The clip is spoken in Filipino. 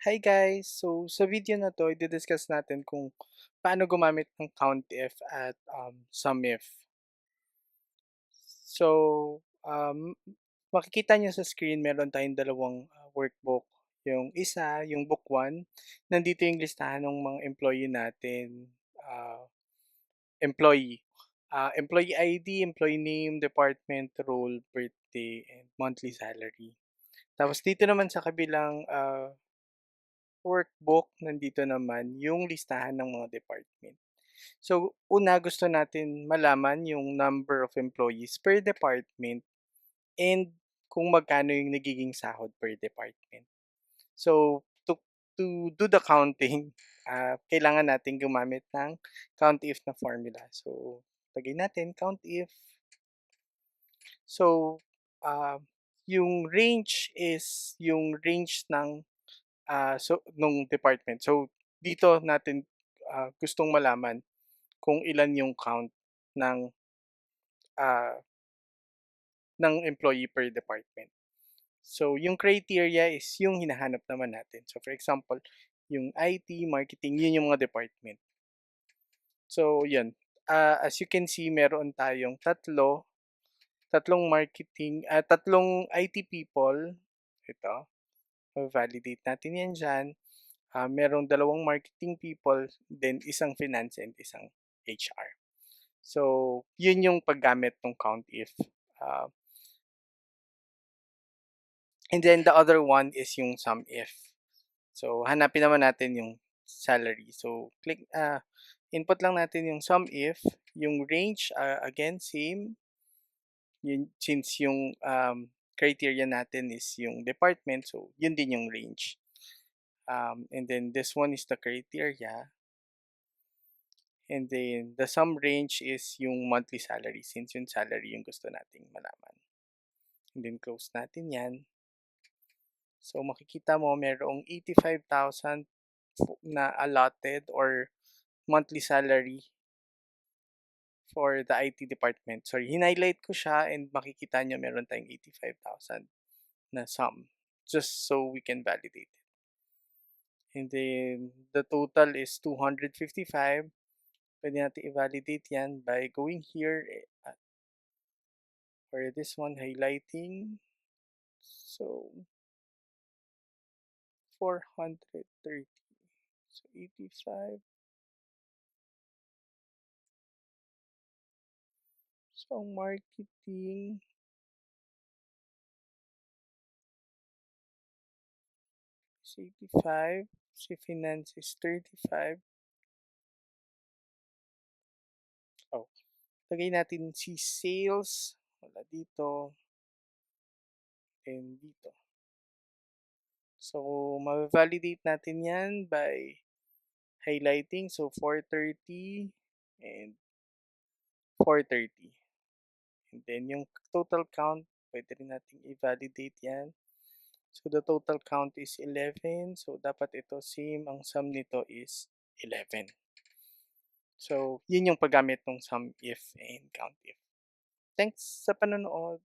Hi guys! So sa video na 'to i-di-discuss natin kung paano gumamit ng COUNTIF at um, SUMIF. So, um, makikita niyo sa screen meron tayong dalawang ah, workbook. Yung isa, yung book 1, nandito yung listahan ng mga employee natin. ah, employee. Ah, employee ID, employee name, department, role, birthday, and monthly salary. Tapos dito naman sa kabilang ah, workbook, nandito naman yung listahan ng mga department. So, una gusto natin malaman yung number of employees per department and kung magkano yung nagiging sahod per department. So, to, to do the counting, ah, kailangan natin gumamit ng COUNTIF na formula. So, lagay natin COUNTIF. So, ah, yung range is yung range ng ah, so nung department. So dito natin ah, gustong malaman kung ilan yung count ng ah, ng employee per department. So yung criteria is yung hinahanap naman natin. So for example, yung IT, marketing, yun yung mga department. So yun. Ah, as you can see, meron tayong tatlo, tatlong marketing, ah, tatlong IT people. Ito. Validate natin yan dyan. Ah, merong dalawang marketing people, then isang finance and isang HR. So, yun yung paggamit ng COUNTIF. Ah, and then the other one is yung SUMIF. So, hanapin naman natin yung salary. So, click, ah, input lang natin yung SUMIF. Yung range, ah, again, same. Yun, since yung um, criteria natin is yung department, so yun din yung range. Um, and then this one is the criteria. And then the sum range is yung monthly salary since yung salary yung gusto nating malaman. And then close natin yan. So makikita mo merong 85,000 na allotted or monthly salary for the IT department. Sorry, hinighlight ko siya and makikita nyo meron tayong 85,000 na sum just so we can validate it. And then the total is 255. Pwede natin i-validate yan by going here uh, for this one highlighting. So 430. So 85 So, marketing is 85. Si finance is 35. Oh, lagay natin si sales. Wala dito. And dito. So, ma-validate natin yan by highlighting. So, 430 and 430. And then yung total count, pwede rin natin i-validate yan. So the total count is 11. So dapat ito same. Ang sum nito is 11. So yun yung paggamit ng sum if and count if. Thanks sa panonood.